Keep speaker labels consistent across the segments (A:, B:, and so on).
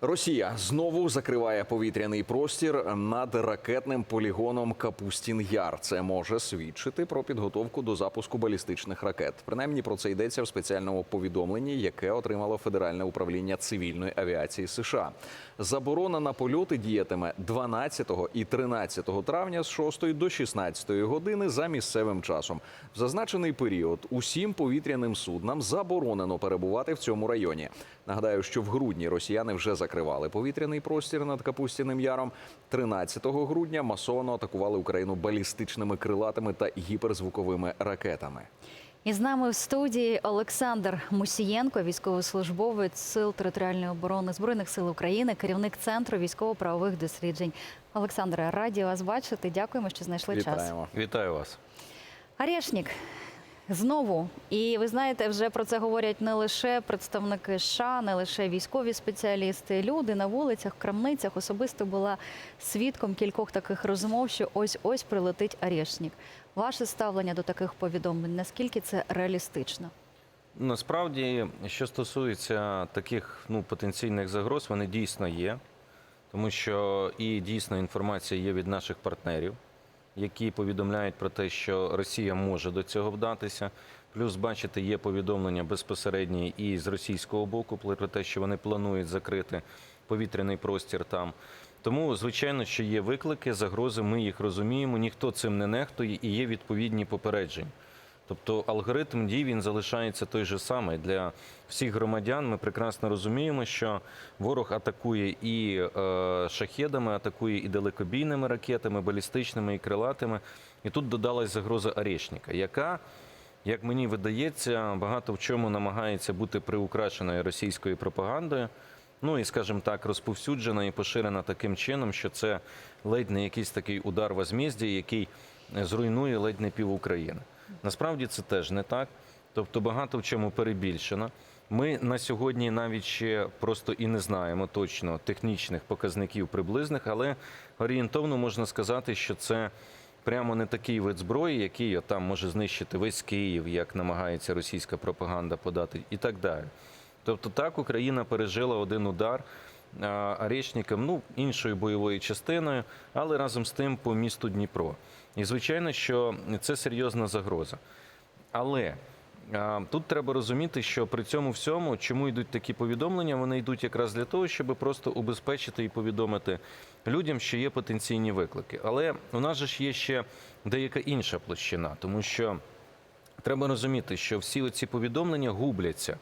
A: Росія знову закриває повітряний простір над ракетним полігоном Капустін Яр. Це може свідчити про підготовку до запуску балістичних ракет. Принаймні про це йдеться в спеціальному повідомленні, яке отримало Федеральне управління цивільної авіації США. Заборона на польоти діятиме 12 і 13 травня з 6 до 16 години за місцевим часом. В зазначений період усім повітряним суднам заборонено перебувати в цьому районі. Нагадаю, що в грудні росіяни вже закривали повітряний простір над Капустяним Яром. 13 грудня масово атакували Україну балістичними крилатими та гіперзвуковими ракетами.
B: І з нами в студії Олександр Мусієнко, військовослужбовець Сил територіальної оборони Збройних сил України, керівник центру військово-правових досліджень. Олександре, раді вас бачити. Дякуємо, що знайшли час.
C: Вітаю вас.
B: Арєшнік знову. І ви знаєте, вже про це говорять не лише представники США, не лише військові спеціалісти. Люди на вулицях, крамницях особисто була свідком кількох таких розмов, що ось ось прилетить Арєшнік. Ваше ставлення до таких повідомлень, наскільки це реалістично?
C: Насправді, що стосується таких ну, потенційних загроз, вони дійсно є, тому що і дійсно інформація є від наших партнерів, які повідомляють про те, що Росія може до цього вдатися. Плюс, бачите, є повідомлення безпосередні і з російського боку про те, що вони планують закрити повітряний простір там. Тому, звичайно, що є виклики, загрози, ми їх розуміємо, ніхто цим не нехтує і є відповідні попередження. Тобто алгоритм дій він залишається той же самий для всіх громадян. Ми прекрасно розуміємо, що ворог атакує і е, шахедами, атакує і далекобійними ракетами, балістичними і крилатими. І тут додалась загроза Орешника, яка, як мені видається, багато в чому намагається бути приукрашеною російською пропагандою. Ну і, скажімо так, розповсюджена і поширена таким чином, що це ледь не якийсь такий удар возмездя, який зруйнує ледь не пів України. Насправді це теж не так. Тобто багато в чому перебільшено. Ми на сьогодні навіть ще просто і не знаємо точно технічних показників приблизних, але орієнтовно можна сказати, що це прямо не такий вид зброї, який там може знищити весь Київ, як намагається російська пропаганда подати, і так далі. Тобто так Україна пережила один удар Аречником, ну іншою бойовою частиною, але разом з тим по місту Дніпро. І звичайно, що це серйозна загроза. Але тут треба розуміти, що при цьому всьому, чому йдуть такі повідомлення, вони йдуть якраз для того, щоб просто убезпечити і повідомити людям, що є потенційні виклики. Але у нас же ж є ще деяка інша площина, тому що треба розуміти, що всі оці повідомлення губляться.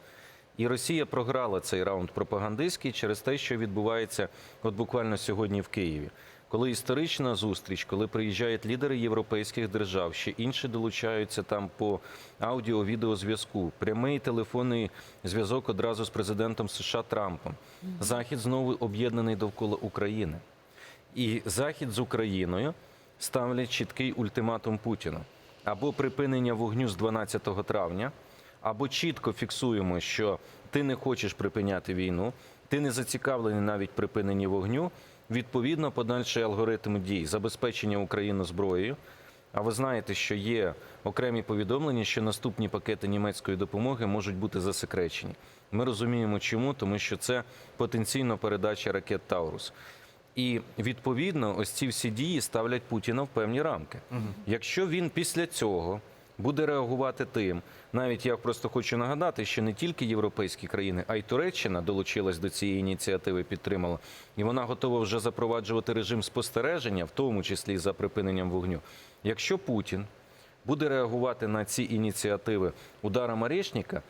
C: І Росія програла цей раунд пропагандистський через те, що відбувається от буквально сьогодні в Києві. Коли історична зустріч, коли приїжджають лідери європейських держав, ще інші долучаються там по аудіо-відеозв'язку, прямий телефонний зв'язок одразу з президентом США Трампом. Захід знову об'єднаний довкола України. І Захід з Україною ставлять чіткий ультиматум Путіну або припинення вогню з 12 травня або чітко фіксуємо, що ти не хочеш припиняти війну, ти не зацікавлений навіть припиненні вогню. Відповідно, подальший алгоритм дій забезпечення України зброєю. А ви знаєте, що є окремі повідомлення, що наступні пакети німецької допомоги можуть бути засекречені. Ми розуміємо, чому, тому що це потенційно передача ракет Таурус. І відповідно, ось ці всі дії ставлять Путіна в певні рамки. Якщо він після цього буде реагувати тим. Навіть я просто хочу нагадати, що не тільки європейські країни, а й Туреччина долучилась до цієї ініціативи, підтримала, і вона готова вже запроваджувати режим спостереження, в тому числі за припиненням вогню. Якщо Путін буде реагувати на ці ініціативи ударом Орешника,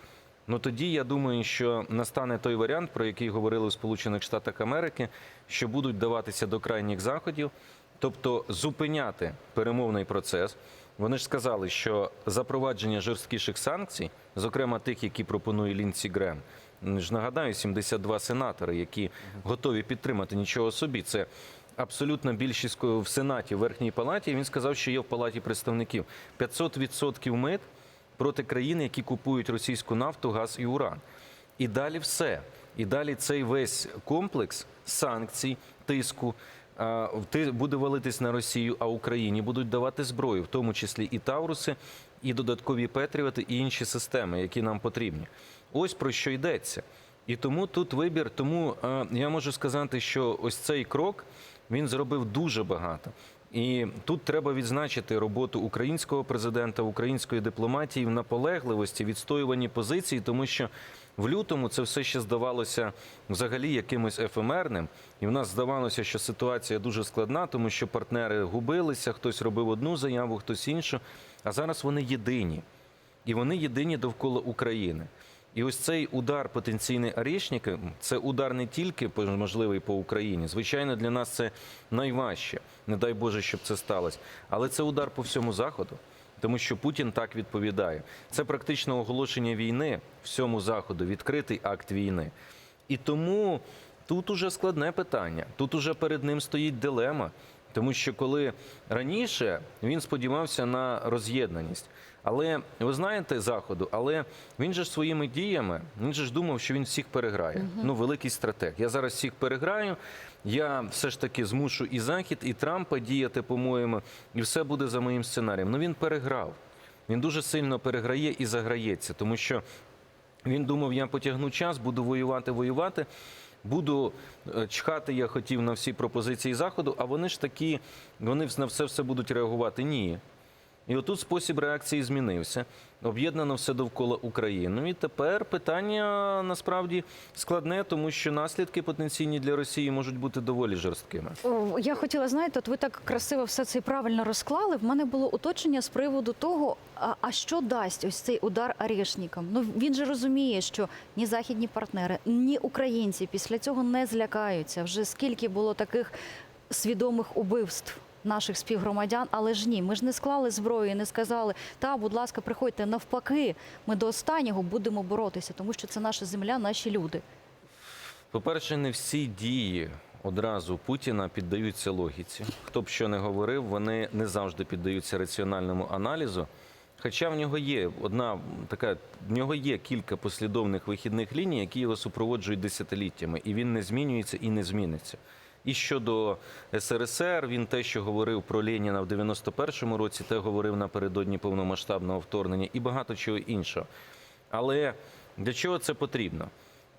C: Ну тоді я думаю, що настане той варіант, про який говорили в Сполучених Штатах Америки, що будуть даватися до крайніх заходів, тобто зупиняти перемовний процес. Вони ж сказали, що запровадження жорсткіших санкцій, зокрема тих, які пропонує Лінсі Грем, ж нагадаю, 72 сенатори, які готові підтримати нічого собі. Це абсолютна більшість в Сенаті, в Верхній Палаті. Він сказав, що є в Палаті представників 500% мит проти країн, які купують російську нафту, газ і уран. І далі все. І далі цей весь комплекс санкцій, тиску буде валитись на Росію, а Україні будуть давати зброю, в тому числі і Тавруси, і додаткові Петріоти, і інші системи, які нам потрібні. Ось про що йдеться. І тому тут вибір. Тому я можу сказати, що ось цей крок він зробив дуже багато. І тут треба відзначити роботу українського президента, української дипломатії в наполегливості, відстоюванні позицій, тому що в лютому це все ще здавалося взагалі якимось ефемерним. І в нас здавалося, що ситуація дуже складна, тому що партнери губилися, хтось робив одну заяву, хтось іншу. А зараз вони єдині. І вони єдині довкола України. І ось цей удар потенційний Арішника – це удар не тільки можливий по Україні. Звичайно, для нас це найважче. Не дай Боже, щоб це сталося. Але це удар по всьому заходу, тому що Путін так відповідає. Це практично оголошення війни всьому заходу, відкритий акт війни. І тому тут уже складне питання. Тут уже перед ним стоїть дилема. Тому що коли раніше він сподівався на роз'єднаність, але ви знаєте заходу, але він же ж своїми діями він же ж думав, що він всіх переграє. Ну, великий стратег. Я зараз всіх переграю. Я все ж таки змушу і захід, і Трампа діяти, по-моєму, і все буде за моїм сценарієм. Ну він переграв. Він дуже сильно переграє і заграється, тому що він думав, я потягну час, буду воювати, воювати. Буду е, чхати, я хотів на всі пропозиції заходу, а вони ж такі, вони на все все будуть реагувати. Ні. І отут спосіб реакції змінився. Об'єднано все довкола України. І тепер питання насправді складне, тому що наслідки потенційні для Росії можуть бути доволі жорсткими.
B: Я хотіла, знаєте, от ви так красиво все це правильно розклали. В мене було уточнення з приводу того, а, що дасть ось цей удар Арішнікам? Ну він же розуміє, що ні західні партнери, ні українці після цього не злякаються. Вже скільки було таких свідомих убивств. Наших співгромадян, але ж ні, ми ж не склали зброю, і не сказали, та, будь ласка, приходьте навпаки, ми до останнього будемо боротися, тому що це наша земля, наші люди.
C: По-перше, не всі дії одразу Путіна піддаються логіці. Хто б що не говорив, вони не завжди піддаються раціональному аналізу. Хоча в нього є одна така, в нього є кілька послідовних вихідних ліній, які його супроводжують десятиліттями, і він не змінюється і не зміниться. І щодо СРСР, він те, що говорив про Леніна в 91-му році, те говорив напередодні повномасштабного вторгнення і багато чого іншого. Але для чого це потрібно?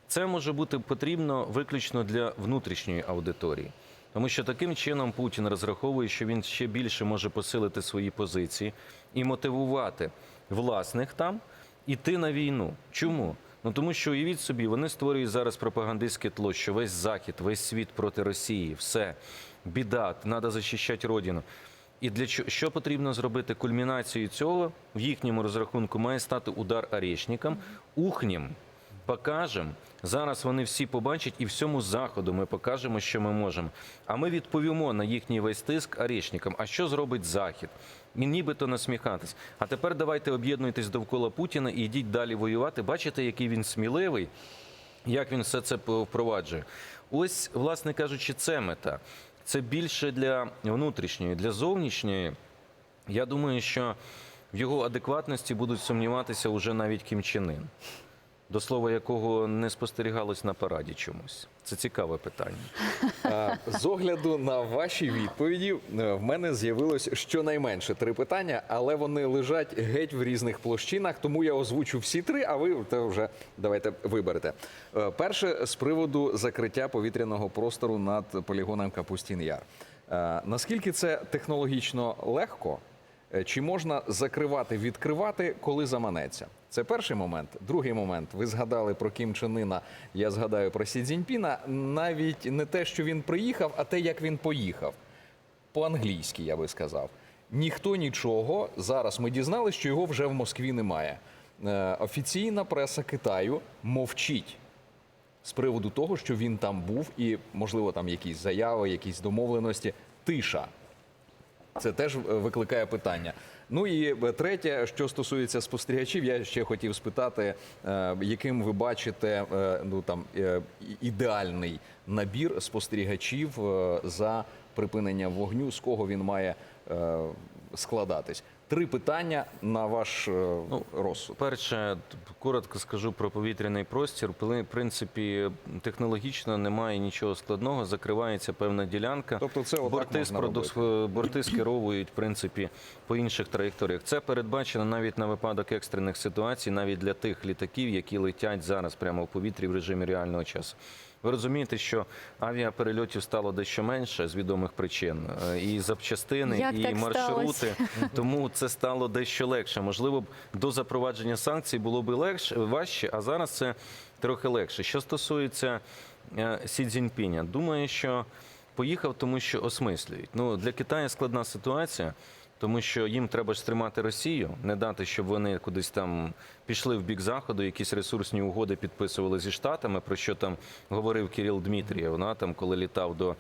C: Це може бути потрібно виключно для внутрішньої аудиторії. Тому що таким чином Путін розраховує, що він ще більше може посилити свої позиції і мотивувати власних там іти на війну. Чому? Ну тому що уявіть собі, вони створюють зараз пропагандистське тло, що весь захід, весь світ проти Росії, все біда, треба захищати родину. І для чого що потрібно зробити кульмінацією цього в їхньому розрахунку має стати удар Арєшнікам, ухнім покажемо. Зараз вони всі побачать, і всьому заходу ми покажемо, що ми можемо. А ми відповімо на їхній весь тиск арішникам. А що зробить захід? І нібито насміхатись. А тепер давайте об'єднуйтесь довкола Путіна і йдіть далі воювати. Бачите, який він сміливий, як він все це впроваджує. Ось, власне кажучи, це мета. Це більше для внутрішньої, для зовнішньої. Я думаю, що в його адекватності будуть сумніватися уже навіть Кім Чен Ын, до слова якого не спостерігалось на параді чомусь. Це цікаве питання.
A: З огляду на ваші відповіді е, в мене з'явилось щонайменше три питання, але вони лежать геть в різних площинах, тому я озвучу всі три, а ви те вже давайте виберете. Е, Перше з приводу закриття повітряного простору над полігоном Капустін Яр. Е, Наскільки це технологічно легко? Чи можна закривати, відкривати, коли заманеться? Це перший момент. Другий момент. Ви згадали про Кім Чен Іна, я згадаю про Сі Цзіньпіна. Навіть не те, що він приїхав, а те, як він поїхав. По-англійськи, я би сказав. Ніхто нічого. Зараз ми дізналися, що його вже в Москві немає. Е, Офіційна преса Китаю мовчить з приводу того, що він там був, і, можливо, там якісь заяви, якісь домовленості. Тиша. Це теж е, викликає питання. Ну і е, третє, що стосується спостерігачів, я ще хотів спитати, е, яким ви бачите е, ну там ідеальний набір спостерігачів за припинення вогню, з кого він має складатись. Три питання на ваш е, розсуд.
C: Перше, коротко скажу про повітряний простір. В принципі, технологічно немає нічого складного. Закривається певна ділянка.
A: Тобто це
C: борти, спродус- борти скеровують в принципі по інших траєкторіях. Це передбачено навіть на випадок екстрених ситуацій, навіть для тих літаків, які летять зараз прямо в повітрі в режимі реального часу. Ви розумієте, що авіаперельотів стало дещо менше з відомих причин, Е, і запчастини,
B: Як
C: і маршрути.
B: сталося?
C: Тому це стало дещо легше. Можливо, до запровадження санкцій було б легше важче, а зараз це трохи легше. Що стосується е, Сі Цзіньпіня, думаю, що поїхав, тому що осмислюють. Ну для Китаю складна ситуація. Тому що їм треба ж стримати Росію, не дати, щоб вони кудись там пішли в бік заходу, якісь ресурсні угоди підписували зі штатами, про що там говорив Кирил Дмитрієв, на там, коли літав до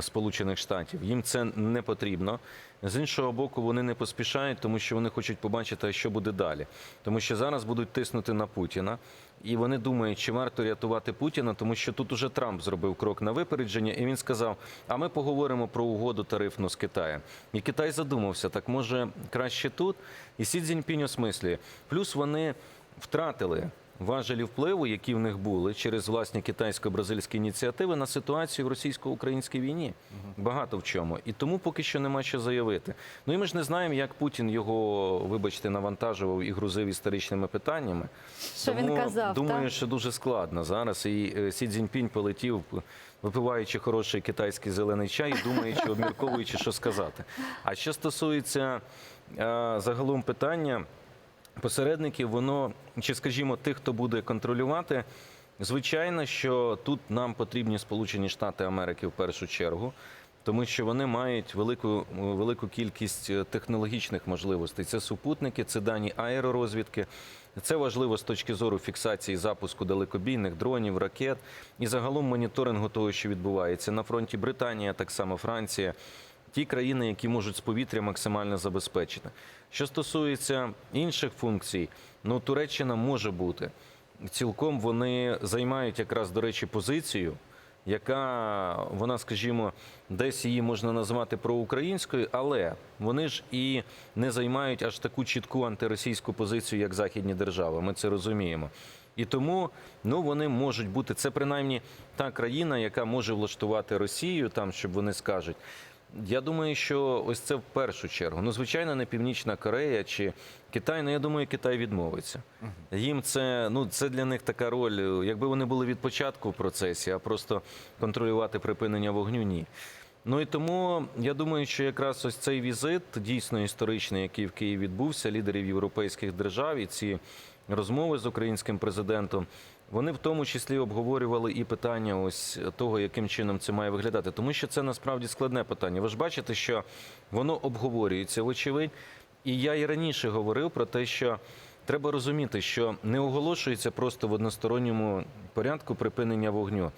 C: Сполучених Штатів. Їм це не потрібно. З іншого боку, вони не поспішають, тому що вони хочуть побачити, що буде далі. Тому що зараз будуть тиснути на Путіна, і вони думають, чи варто рятувати Путіна, тому що тут уже Трамп зробив крок на випередження, і він сказав: а ми поговоримо про угоду тарифну з Китаєм. І Китай задумався, так може краще тут. І Сі Цзіньпінь осмислює. Плюс вони втратили важелі впливу, які в них були через власні китайсько-бразильські ініціативи на ситуацію в російсько-українській війні. Багато в чому. І тому поки що нема що заявити. Ну і ми ж не знаємо, як Путін його, вибачте, навантажував і грузив історичними питаннями.
B: Що він казав,
C: Думаю,
B: так?
C: що дуже складно зараз. І е, Сі Цзіньпінь полетів, випиваючи хороший китайський зелений чай, думаючи, обмірковуючи, що сказати. А що стосується е, загалом питання посередників, воно чи, скажімо, тих, хто буде контролювати. Звичайно, що тут нам потрібні Сполучені Штати Америки в першу чергу, тому що вони мають велику, велику кількість е, технологічних можливостей. Це супутники, це дані аеророзвідки. Це важливо з точки зору фіксації запуску далекобійних дронів, ракет і загалом моніторингу того, що відбувається на фронті Британія, так само Франція. Ті країни, які можуть з повітря максимально забезпечити. Що стосується інших функцій, ну Туреччина може бути цілком вони займають якраз, до речі, позицію, яка вона, скажімо, десь її можна назвати проукраїнською, але вони ж і не займають аж таку чітку антиросійську позицію, як західні держави. Ми це розуміємо. І тому ну вони можуть бути це принаймні та країна, яка може влаштувати Росію, там щоб вони скажуть. Я думаю, що ось це в першу чергу. Ну, звичайно, не Північна Корея чи Китай. Ну я думаю, Китай відмовиться. Їм це ну це для них така роль. Якби вони були від початку в процесі, а просто контролювати припинення вогню, ні. Ну і тому я думаю, що якраз ось цей візит дійсно історичний, який в Києві відбувся, лідерів європейських держав і ці розмови з українським президентом. Вони в тому числі обговорювали і питання ось того, яким чином це має виглядати, тому що це насправді складне питання. Ви ж бачите, що воно обговорюється, вочевидь. І я і раніше говорив про те, що треба розуміти, що не оголошується просто в односторонньому порядку припинення вогню.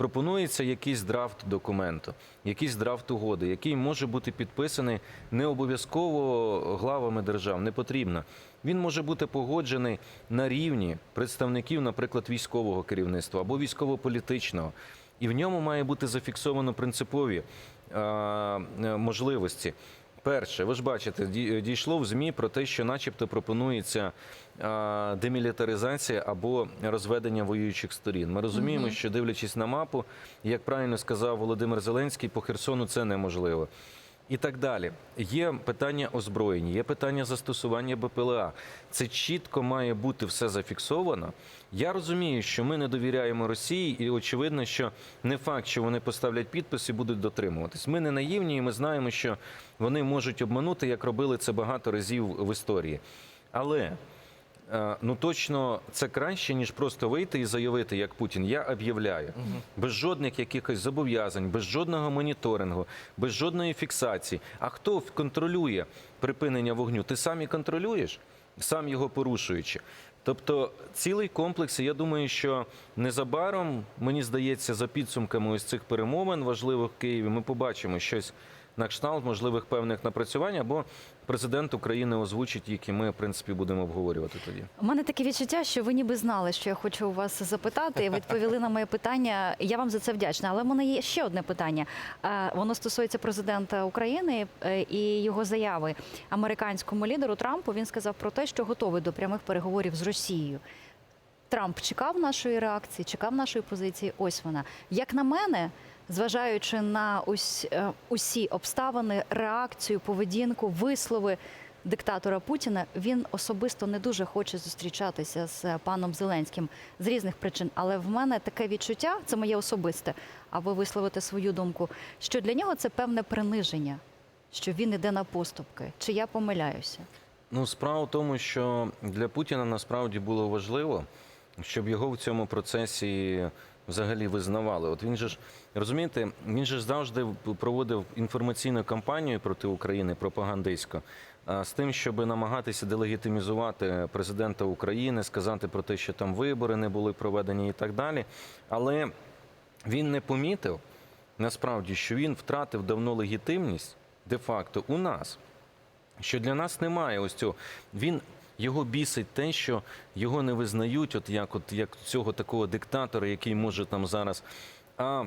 C: Пропонується якийсь драфт документу, якийсь драфт угоди, який може бути підписаний не обов'язково главами держав, не потрібно. Він може бути погоджений на рівні представників, наприклад, військового керівництва або військово-політичного. І в ньому має бути зафіксовано принципові е, можливості. Перше, ви ж бачите, ді- дійшло в ЗМІ про те, що, начебто, пропонується демілітаризація або розведення воюючих сторін. Ми розуміємо, що дивлячись на мапу, як правильно сказав Володимир Зеленський, по Херсону це неможливо. І так далі. Є питання озброєння, є питання застосування БПЛА. Це чітко має бути все зафіксовано. Я розумію, що ми не довіряємо Росії, і очевидно, що не факт, що вони поставлять підпис і будуть дотримуватись. Ми не наївні, і ми знаємо, що вони можуть обманути, як робили це багато разів в історії. Але Ну точно це краще, ніж просто вийти і заявити, як Путін, я об'являю, без жодних якихось зобов'язань, без жодного моніторингу, без жодної фіксації. А хто контролює припинення вогню? Ти сам і контролюєш, сам його порушуючи. Тобто цілий комплекс, і я думаю, що незабаром, мені здається, за підсумками ось цих перемовин важливих в Києві, ми побачимо щось на кшталт можливих певних напрацювань, або президент України озвучить їх, і ми в принципі будемо обговорювати тоді.
B: У мене таке відчуття, що ви ніби знали, що я хочу у вас запитати. Відповіли на моє питання. Я вам за це вдячна. Але в мене є ще одне питання. Е, Воно стосується президента України е, і його заяви американському лідеру Трампу. Він сказав про те, що готовий до прямих переговорів з Росією. Трамп чекав нашої реакції, чекав нашої позиції. Ось вона. Як на мене, зважаючи на ось, е, усі обставини, реакцію, поведінку, вислови диктатора Путіна, він особисто не дуже хоче зустрічатися з е, паном Зеленським з різних причин. Але в мене таке відчуття, це моє особисте, а ви висловите свою думку, що для нього це певне приниження, що він іде на поступки. Чи я помиляюся?
C: Ну, справа в тому, що для Путіна насправді було важливо, щоб його в цьому процесі взагалі визнавали. От він же ж розумієте, він же ж завжди проводив інформаційну кампанію проти України пропагандистську. а, З тим, щоб намагатися делегітимізувати президента України, сказати про те, що там вибори не були проведені і так далі. Але він не помітив насправді, що він втратив давно легітимність де-факто у нас що для нас немає ось цього. Він його бісить те, що його не визнають, от як, от як цього такого диктатора, який може там зараз. А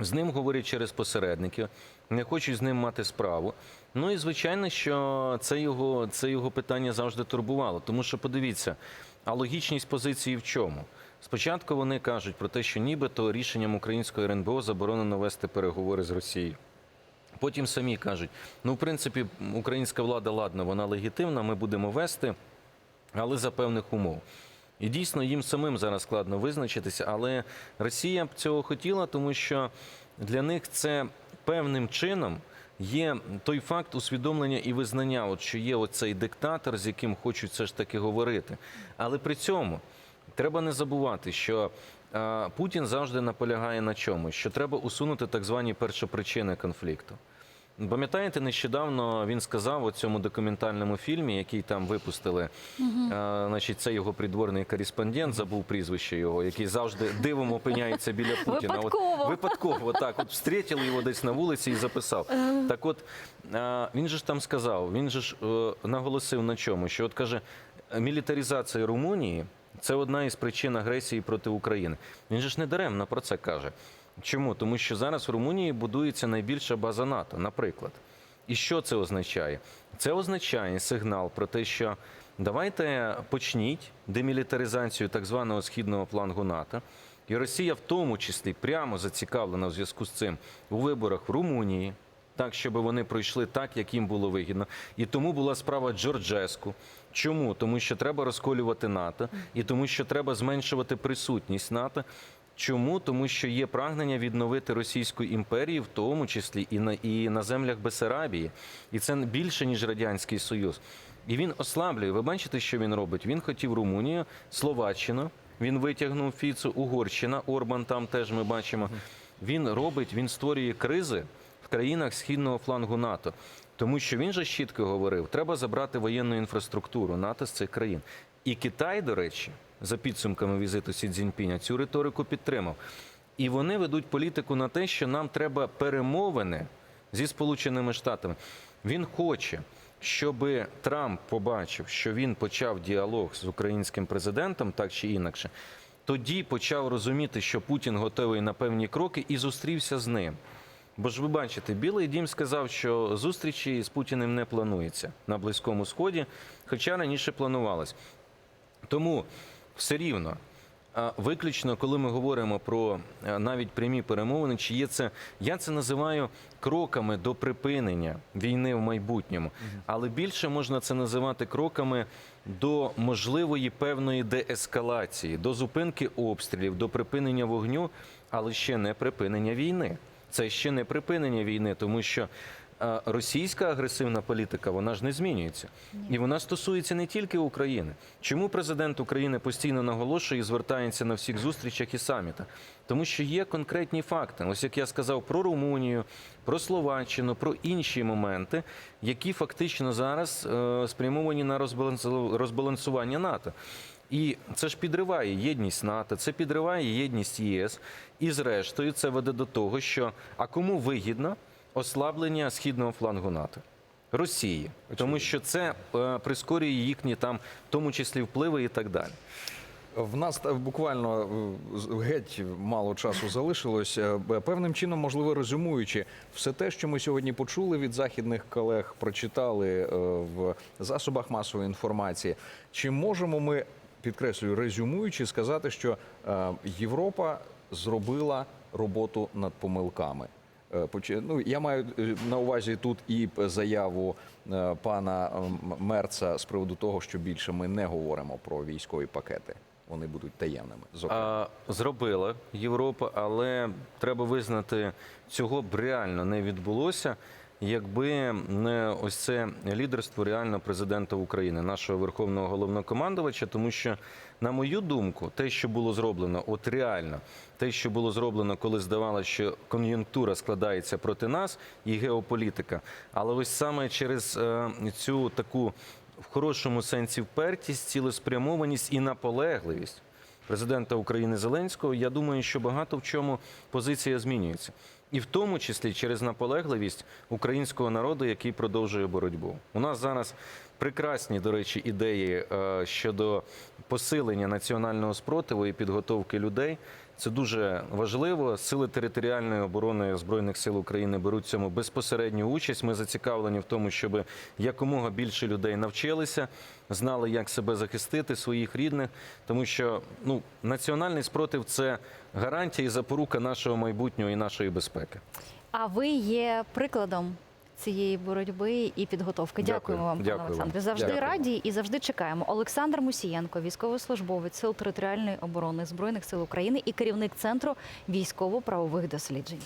C: з ним говорять через посередників, не хочуть з ним мати справу. Ну і звичайно, що це його, це його питання завжди турбувало. Тому що подивіться, а логічність позиції в чому? Спочатку вони кажуть про те, що нібито рішенням української РНБО заборонено вести переговори з Росією. Потім самі кажуть: ну, в принципі, українська влада, ладно, вона легітимна, ми будемо вести, але за певних умов. І дійсно їм самим зараз складно визначитися, але Росія б цього хотіла, тому що для них це певним чином є той факт усвідомлення і визнання, от що є оцей диктатор, з яким хочуть все ж таки говорити. Але при цьому треба не забувати, що Путін завжди наполягає на чому, що треба усунути так звані першопричини конфлікту. Пам'ятаєте, нещодавно він сказав у цьому документальному фільмі, який там випустили, е, значить, це його придворний кореспондент, забув прізвище його, який завжди дивом опиняється біля Путіна.
B: Випадково.
C: От, випадково, так. От встретили його десь на вулиці і записав. Так от, е, він же ж там сказав, він же ж е, наголосив на чому, що от каже, мілітаризація Румунії це одна із причин агресії проти України. Він же ж не даремно про це каже. Чому? Тому що зараз в Румунії будується найбільша база НАТО, наприклад. І що це означає? Це означає сигнал про те, що давайте почніть демілітаризацію так званого східного флангу НАТО. І Росія в тому числі прямо зацікавлена в зв'язку з цим у виборах в Румунії, так, щоб вони пройшли так, як їм було вигідно. І тому була справа Джорджеску. Чому? Тому що треба розколювати НАТО, і тому, що треба зменшувати присутність НАТО. Чому? Тому що є прагнення відновити Російську імперію, в тому числі і на і на землях Бесарабії, і це більше ніж радянський союз. І він ослаблює. Ви бачите, що він робить? Він хотів Румунію, Словаччину. Він витягнув Фіцу, Угорщина, Орбан там теж ми бачимо. Він робить, він створює кризи в країнах східного флангу НАТО. Тому що він же чітко говорив, треба забрати воєнну інфраструктуру НАТО з цих країн. І Китай, до речі, за підсумками візиту Сі Цзіньпіня, цю риторику підтримав. І вони ведуть політику на те, що нам треба перемовини зі Сполученими Штатами. Він хоче, щоб Трамп побачив, що він почав діалог з українським президентом, так чи інакше. Тоді почав розуміти, що Путін готовий на певні кроки, і зустрівся з ним. Бо ж ви бачите, Білий Дім сказав, що зустрічі з Путіним не планується на Близькому Сході, хоча раніше планувалось. Тому все рівно, а, виключно, коли ми говоримо про навіть прямі перемовини, чи є це, я це називаю кроками до припинення війни в майбутньому, але більше можна це називати кроками до можливої певної деескалації, до зупинки обстрілів, до припинення вогню, але ще не припинення війни. Це ще не припинення війни, тому що е, російська агресивна політика вона ж не змінюється, і вона стосується не тільки України. Чому президент України постійно наголошує і звертається на всіх зустрічах і самітах? Тому що є конкретні факти. Ось як я сказав про Румунію, про Словаччину, про інші моменти, які фактично зараз е, спрямовані на розбалансування НАТО. І це ж підриває єдність НАТО, це підриває єдність ЄС. І зрештою це веде до того, що а кому вигідно, ослаблення східного флангу НАТО. Росії, тому що це е, прискорює їхні там, в тому числі впливи і так далі.
A: В нас буквально е, геть мало часу залишилось. Е, Певним чином, можливо, резюмуючи все те, що ми сьогодні почули від західних колег, прочитали е, в засобах масової інформації. Чи можемо ми, підкреслюю, резюмуючи, сказати, що Європа зробила роботу над помилками? Е, Ну, я маю е, на увазі тут і заяву е, пана Мерца з приводу того, що більше ми не говоримо про військові пакети. Вони будуть таємними. Зокрема,
C: А, зробила Європа, але треба визнати, цього б реально не відбулося, якби не ось це лідерство реально президента України, нашого верховного головнокомандувача. Тому що, на мою думку, те, що було зроблено, от реально, те, що було зроблено, коли здавалося, що кон'юнктура складається проти нас і геополітика, але ось саме через е, цю таку в хорошому сенсі впертість, цілеспрямованість і наполегливість президента України Зеленського, я думаю, що багато в чому позиція змінюється. І в тому числі через наполегливість українського народу, який продовжує боротьбу. У нас зараз прекрасні, до речі, ідеї е, щодо посилення національного спротиву і підготовки людей. Це дуже важливо. Сили територіальної оборони збройних сил України беруть в цьому безпосередню участь. Ми зацікавлені в тому, щоб якомога більше людей навчилися, знали, як себе захистити, своїх рідних, тому що ну національний спротив це гарантія і запорука нашого майбутнього і нашої безпеки.
B: А ви є прикладом цієї боротьби і підготовки.
C: Дякую.
B: Дякуємо вам, пане. Олександре. Завжди
A: Дякую.
B: раді і завжди чекаємо. Олександр Мусієнко, військовослужбовець Сил територіальної оборони Збройних сил України і керівник центру військово-правових досліджень.